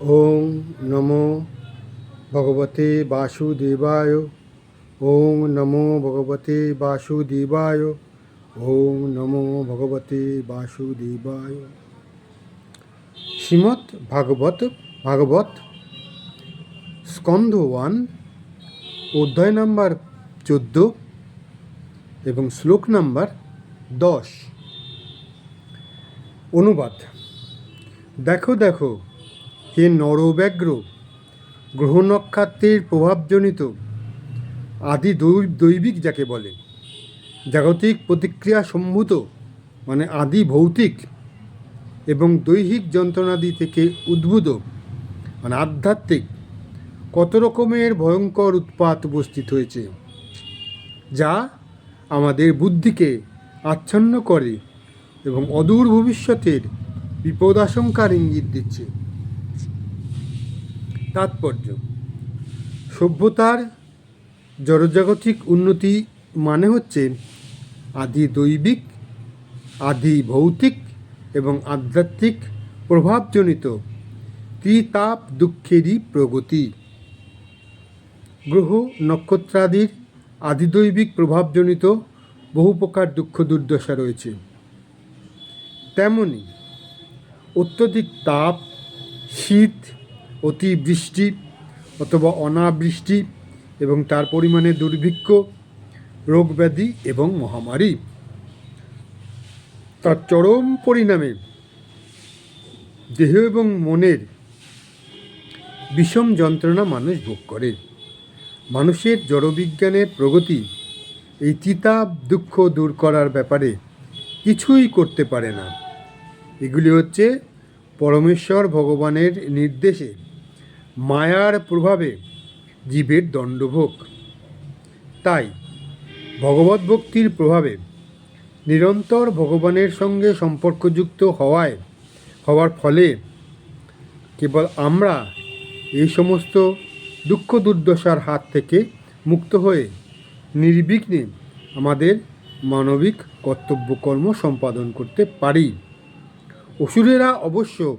ওং নমো ভগবতে বাসুদেবায় ওং নমো ভগবতে বাসুদেবায় ওং নমো ভগবতে বাসুদেবায়। শ্রীমৎ ভাগবত ভাগবত স্কন্ধ ওয়ান, অধ্যায় নাম্বার চোদ্দ এবং শ্লোক নাম্বার দশ। অনুবাদ। দেখো দেখো হে নরব্যাঘ্র গ্রহ নক্ষত্রের প্রভাবজনিত আদি দৈবিক যাকে বলে, জাগতিক প্রতিক্রিয়া সম্ভূত মানে আদি ভৌতিক এবং দৈহিক যন্ত্রণাদি থেকে উদ্ভূত মানে আধ্যাত্মিক, কত রকমের ভয়ঙ্কর উৎপাত উপস্থিত হয়েছে, যা আমাদের বুদ্ধিকে আচ্ছন্ন করে এবং অদূর ভবিষ্যতের বিপদাশঙ্কার ইঙ্গিত দিচ্ছে। তাৎপর্য। সভ্যতার জড়জাগতিক উন্নতি মানে হচ্ছে আদি দৈবিক, আদি ভৌতিক এবং আধ্যাত্মিক প্রভাবজনিত ত্রিতাপ দুঃখেরই প্রগতি। গ্রহ নক্ষত্রাদির আদিদৈবিক প্রভাবজনিত বহু প্রকার দুঃখ দুর্দশা রয়েছে। তেমনি অত্যধিক তাপ, শীত অতিবৃষ্টি অথবা অনাবৃষ্টি এবং তার পরিমাণে দুর্ভিক্ষ রোগব্যাধি এবং মহামারী। তার চরম পরিণামে দেহ এবং মনের বিষম যন্ত্রণা মানুষ ভোগ করে। মানুষের জড়বিজ্ঞানের প্রগতি এই চিতাপ দুঃখ দূর করার ব্যাপারে কিছুই করতে পারে না। এগুলি হচ্ছে পরমেশ্বর ভগবানের নির্দেশে। মায়ার প্রভাবে জীবের দণ্ডভোগ। তাই ভগবত ভক্তির প্রভাবে নিরন্তর ভগবানের সঙ্গে সম্পর্কযুক্ত হওয়ায়, হওয়ার ফলে কেবল আমরা এই সমস্ত দুঃখ দুর্দশার হাত থেকে মুক্ত হয়ে নির্বিঘ্নে আমাদের মানবিক কর্তব্যকর্ম সম্পাদন করতে পারি। অসুরেরা অবশ্য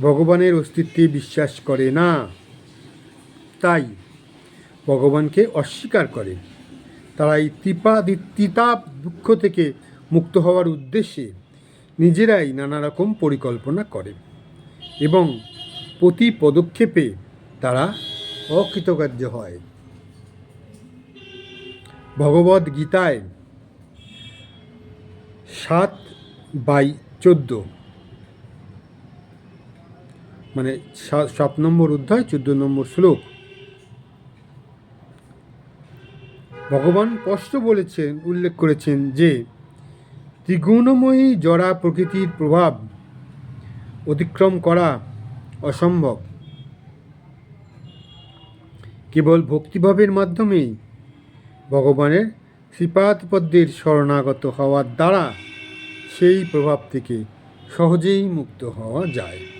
ভগবানের অস্তিত্বে বিশ্বাস করে না। তাই ভগবানকে অস্বীকার করে। তারা এই তিপা তিতাপ দুঃখ থেকে মুক্ত হওয়ার উদ্দেশ্যে নিজেরাই নানা রকম পরিকল্পনা করে এবং প্রতি পদক্ষেপে তারা অকৃতকার্য হয়। ভগবদ গীতায় সাত বাই চোদ্দ মানে সাত নম্বর অধ্যায়, চোদ্দ নম্বর শ্লোক। ভগবান স্পষ্ট বলেছেন, উল্লেখ করেছেন যে, ত্রিগুণময়ী জড়া প্রকৃতির প্রভাব অতিক্রম করা অসম্ভব। কেবল ভক্তিভাবের মাধ্যমেই ভগবানের শ্রীপাদ পদ্মের শরণাগত হওয়ার দ্বারা সেই প্রভাব থেকে সহজেই মুক্ত হওয়া যায়।